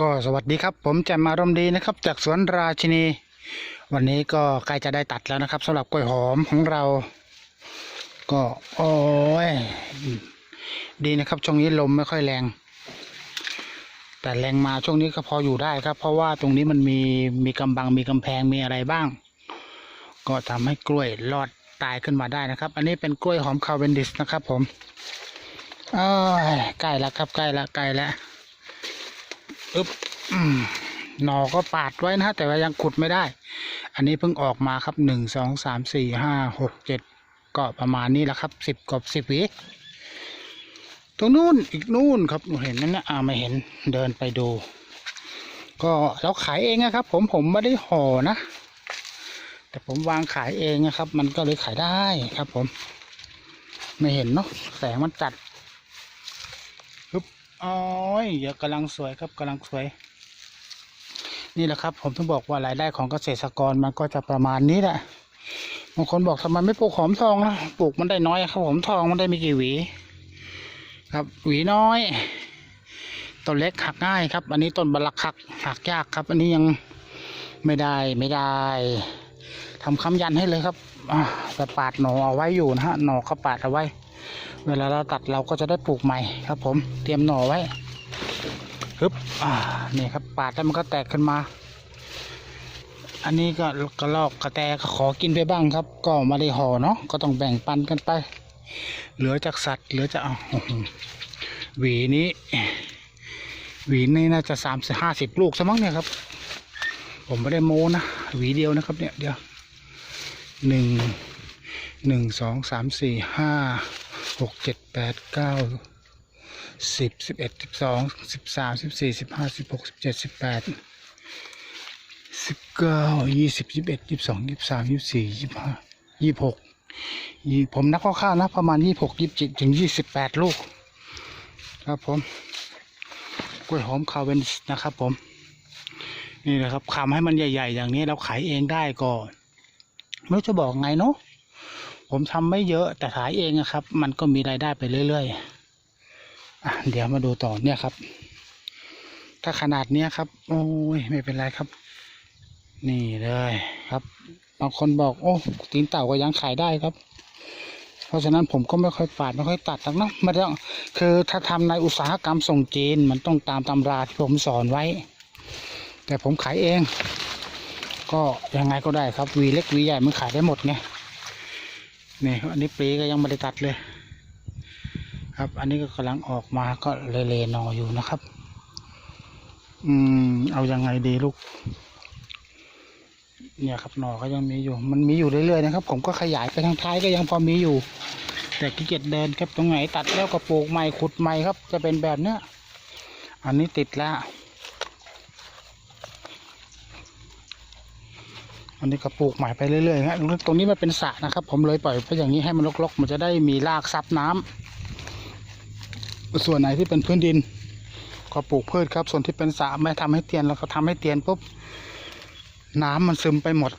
ก็สวัสดีครับ ผมแจมอารมดีนะครับ จากสวนราชินี วันนี้ก็ใกล้จะได้ตัดแล้วนะครับสำหรับกล้วยหอมของเรา ก็โอ้ยดีนะครับช่วงนี้ลมไม่ค่อยแรง แต่แรงมาช่วงนี้ก็พออยู่ได้ครับ เพราะว่าตรงนี้มันมีมีกำบังมีกำแพงมีอะไรบ้าง ก็ทำให้กล้วยรอดตายขึ้นมาได้นะครับ อันนี้เป็นกล้วยหอมคาเวนดิสนะครับ ผมอ้ยใกล้แล้วครับใกล้แล้วใกล้แล้ว อึ๊บหนอก็ปาดไว้นะฮะแต่ว่ายังขุดไม่ได้ อันนี้เพิ่งออกมาครับหนึ่งสองสามสี่ห้าหกเจ็ดก็ประมาณนี้แหละครับสิบกบสิบวิตรงนู้นอีกนู่นครับเห็นนั่นนะอ่าไม่เห็นเดินไปดู ก็เราขายเองนะครับ ผมผมไม่ได้ห่อนะ แต่ผมวางขายเองนะครับ มันก็เลยขายได้ครับ ผม ไม่เห็นเนาะแสงมันจัด โอ้ยเดี๋ยวกำลังสวยครับกำลังสวย นี่แหละครับ ผมถึงบอกว่ารายได้ของเกษตรกรมันก็จะประมาณนี้แหละบางคนบอกทำไมไม่ปลูกหอมทองนะปลูกมันได้น้อยครับหอมทองมันได้ไม่กี่หวี ครับหวีน้อยต้นเล็กหักง่ายครับ อันนี้ต้นบลักหักหักยากครับ อันนี้ยังไม่ได้ไม่ได้ทำคำยันให้เลยครับอแต่ปาดหนอเอาไว้อยู่นะฮะหนอก็ปาดเอาไว้ เวลาเราตัดเราก็จะได้ปลูกใหม่ครับ ผมเตรียมหน่อไว้ฮึบอ่านี่ครับปาดแล้วมันก็แตกขึ้นมา อันนี้ก็กระลอกกระแตก็ขอกินไปบ้างครับ ก็มาได้ห่อเนาะก็ต้องแบ่งปันกันไป เหลือจากสัตว์เหลือจะเอาหวีนี้ หวีนี่น่าจะสามสิบห้าสิบลูกซะมั้งเนี่ยครับ ผมไม่ได้โม้นะหวีเดียวนะครับเนี่ยเดียวหนึ่งหนึ่งสองสามสี่ห้า หกเจ็ดแปดเก้าสิบสิบเอ็ดสิบสองสิบสามสิบสี่สิบห้าสิบหกสิบเจ็ดสิบแปดสิบเก้ายี่สิบยี่สิบเอ็ดยี่สิบสองยี่สิบสามยี่สิบสี่ยี่สิบห้ายี่สิบหกยี่ผมนับคร่าวๆนะ ประมาณยี่สิบหกยี่สิบเจ็ดถึงยี่สิบแปดลูก ครับผมกล้วยหอมคาเวนดิสนะครับผม นี่นะครับคำให้มันใหญ่ ๆ อย่างนี้เราขายเองได้ก็ไม่รู้จะบอกไงเนาะ ผมทำไม่เยอะแต่ขายเองอะครับ มันก็มีรายได้ไปเรื่อยๆอะเดี๋ยวมาดูต่อเนี่ยครับ ถ้าขนาดเนี้ยครับ โอ้ยไม่เป็นไรครับ นี่เลยครับบางคนบอกโอ้ตีนเต่าก็ยังขายได้ครับ เพราะฉะนั้นผมก็ไม่ค่อยปาดไม่ค่อยตัดหรอกนะไม่ต้องคือถ้าทำในอุตสาหกรรมส่งจีนมันต้องตามตำราที่ผมสอนไว้ แต่ผมขายเอง ก็ยังไงก็ได้ครับวีเล็กวีใหญ่มันขายได้หมดไง นี่อันนี้ปลีก็ยังไม่ได้ตัดเลย ครับ อันนี้ก็กำลังออกมาก็เลเลนออยู่นะครับ อืม เอายังไงดีลูก เนี่ยครับหนอก็ยังมีอยู่ มันมีอยู่เรื่อยๆนะครับ ผมก็ขยายไปทางท้ายก็ยังพอมีอยู่ แต่ขี้เกียจเดินครับตรงไหนตัดแล้วก็ปลูกใหม่ขุดใหม่ครับ จะเป็นแบบเนี้ยอันนี้ติดแล้ว อันนี้ก็ปลูกใหม่ไปเรื่อยๆฮะตรงนี้มันเป็นสระนะครับ ผมเลยปล่อยไปอย่างนี้ให้มันรกๆ มันจะได้มีรากซับน้ำส่วนไหนที่เป็นพื้นดิน ก็ปลูกพืชครับ ส่วนที่เป็นสระไม่ทำให้เตียนแล้วก็ทำให้เตียนปุ๊บน้ำมันซึมไปหมด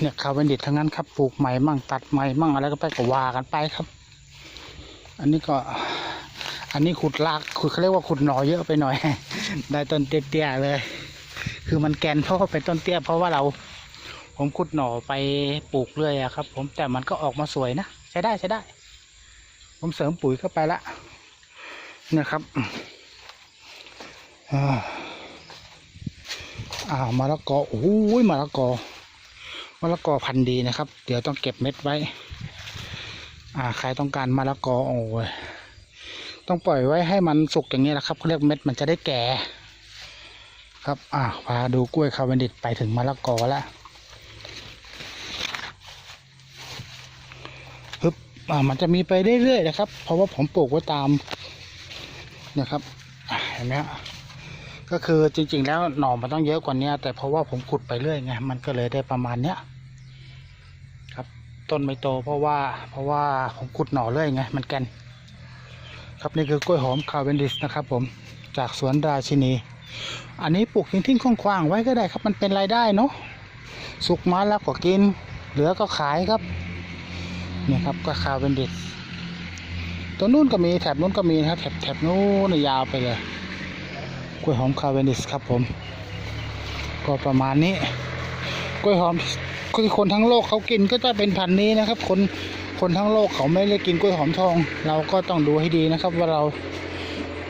เนี่ยคาเวนดิตทั้งนั้นครับปลูกใหม่มั่งตัดใหม่มั่งอะไรก็ไปก็ว่ากันไปครับ อันนี้ก็อันนี้ขุดรากขุดเขาเรียกว่าขุดหน่อเยอะไปหน่อย ได้ต้นเตี้ยๆเลย คือมันแกนเพราะว่าเป็นต้นเตี้ยเพราะว่าเรา ผมขุดหน่อไปปลูกเรื่อยอะครับ ผมแต่มันก็ออกมาสวยนะ ใช้ได้ใช้ได้ ผมเสริมปุ๋ยเข้าไปละนี่ยครับอ่าอ่ามะละกอโอ้ยมะละกอมะละกอพันธุ์ดีนะครับ เดี๋ยวต้องเก็บเม็ดไว้ อ่าใครต้องการมะละกอโอ้ยต้องปล่อยไว้ให้มันสุกอย่างนี้แหละครับเขาเรียกเม็ดมันจะได้แก่ ครับ อ่าพาดูกล้วยคาเวนดิตไปถึงมะละกอแล้ว ฮึบอ่า มันจะมีไปเรื่อยๆนะครับ เพราะว่าผมปลูกไว้ตามนี่ยครับเห็นไหมฮะก็คือจริง ๆ แล้วหน่อมันต้องเยอะกว่านี้แต่เพราะว่าผมขุดไปเรื่อยไงมันก็เลยได้ประมาณเนี้ยครับ ต้นไม่โตเพราะว่า เพราะว่าผมขุดหน่อเรื่อยไงมันแกนครับนี่คือกล้วยหอมคาเวนดิสนะครับ ผมจากสวนราชินี อันนี้ปลูกทิ้งๆคว่างๆไว้ก็ได้ครับมันเป็นรายได้เนาะสุกมาแล้วก็กิน เหลือก็ขายครับ เนี่ยครับก็คาเป็นดิสตัวนู้นก็มีแถบนู้นก็มีนะครับแถบแถบนู้นยาวไปเลยกล้วยหอมคาเวนดิสครับผม ก็ประมาณนี้กล้วยหอมคือคนทั้งโลกเขากินก็จะเป็นพันนี้นะครับ คนคนทั้งโลกเขาไม่ได้กินกล้วยหอมทอง เราก็ต้องดูให้ดีนะครับว่าเรา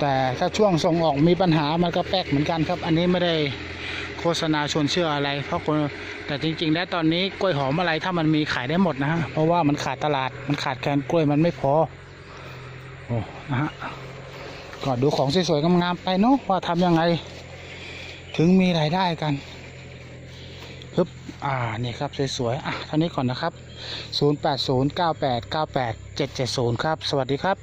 แต่ถ้าช่วงส่งออกมีปัญหามันก็แป๊กเหมือนกันครับ อันนี้ไม่ได้ โฆษณาชวนเชื่ออะไร เพราะคนแต่จริง ๆ แล้วตอนนี้กล้วยหอมอะไรถ้ามันมีขายได้หมดนะฮะเพราะว่ามันขาดตลาดมันขาดแคลนกล้วยมันไม่พอโอ้นะฮะก็ดูของสวยๆงามๆไปเนาะว่าทำยังไง ถึงมีรายได้กันฮึบอ่านี่ครับสวยๆอะเท่านี้ก่อนนะครับ 0809898770 ครับ สวัสดีครับ